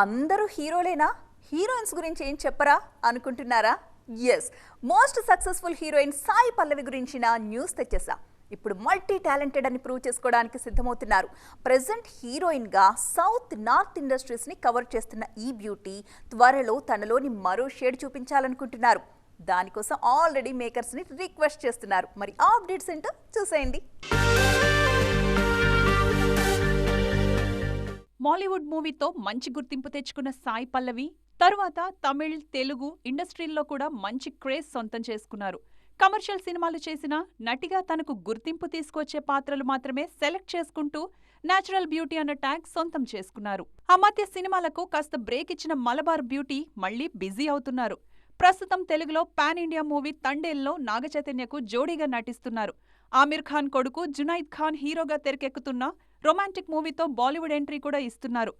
అందరూ హీరోలేనా? హీరోయిన్స్ గురించి ఏం చెప్పరా? అనుకుంటున్నారా? Yes most successful heroine Sai Pallavi గురించిన న్యూస్ తెచ్చేసా. ఇప్పుడు మల్టీ టాలెంటెడ్ అని ప్రూవ్ చేసుకోవడానికి సిద్ధమవుతున్నారు. ప్రజెంట్ హీరోయిన్గా సౌత్ నార్త్ ఇండస్ట్రీస్ని కవర్ చేస్తున్న ఈ బ్యూటీ త్వరలో తనలోని మరో షేడ్ చూపించాలనుకుంటున్నారు. దానికోసం ఆల్రెడీ మేకర్స్ని రిక్వెస్ట్ చేస్తున్నారు. మరి ఆ అప్డేట్స్ ఏంటో చూసేయండి. మాలీవుడ్ మూవీతో మంచి గుర్తింపు తెచ్చుకున్న సాయి పల్లవి తరువాత తమిళ్ తెలుగు ఇండస్ట్రీల్లో కూడా మంచి క్రేజ్ సొంతం చేసుకున్నారు. కమర్షియల్ సినిమాలు చేసిన నటిగా తనకు గుర్తింపు తీసుకొచ్చే పాత్రలు మాత్రమే సెలెక్ట్ చేసుకుంటూ నేచురల్ బ్యూటీ అన్న ట్యాగ్ సొంతం చేసుకున్నారు. ఆ మధ్య సినిమాలకు కాస్త బ్రేక్ ఇచ్చిన మలబార్ బ్యూటీ మళ్ళీ బిజీ అవుతున్నారు. ప్రస్తుతం తెలుగులో పాన్ ఇండియా మూవీ తండేల్లో నాగచైతన్యకు జోడీగా నటిస్తున్నారు. ఆమిర్ ఖాన్ కొడుకు జునైద్ ఖాన్ హీరోగా తెరకెక్కుతున్న రొమాంటిక్ మూవీతో బాలీవుడ్ ఎంట్రీ కూడా ఇస్తున్నారు.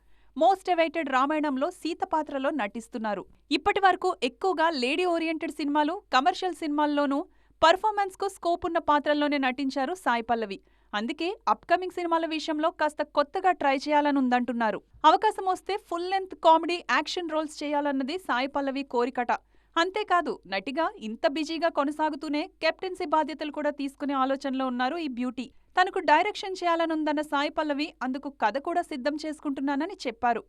మోస్ట్ ఎవైటెడ్ రామాయణంలో సీత పాత్రలో నటిస్తున్నారు. ఇప్పటి వరకు ఎక్కువగా లేడీ ఓరియంటెడ్ సినిమాలు కమర్షియల్ సినిమాల్లోనూ పర్ఫార్మెన్స్కు స్కోప్ ఉన్న పాత్రల్లోనే నటించారు సాయి పల్లవి. అందుకే అప్కమింగ్ సినిమాల విషయంలో కాస్త కొత్తగా ట్రై చేయాలని ఉందంటున్నారు అవకాశం వస్తే full length comedy action roles చేయాలన్నది సాయి పల్లవి కోరికట. అంతేకాదు నటిగా ఇంత బిజీగా కొనసాగుతూనే కెప్టెన్సీ బాధ్యతలు కూడా తీసుకునే ఆలోచనలో ఉన్నారు ఈ బ్యూటీ. తనకు డైరెక్షన్ చేయాలనుందన్న సాయి పల్లవి అందుకు కథ కూడా సిద్ధం చేసుకుంటున్నానని చెప్పారు.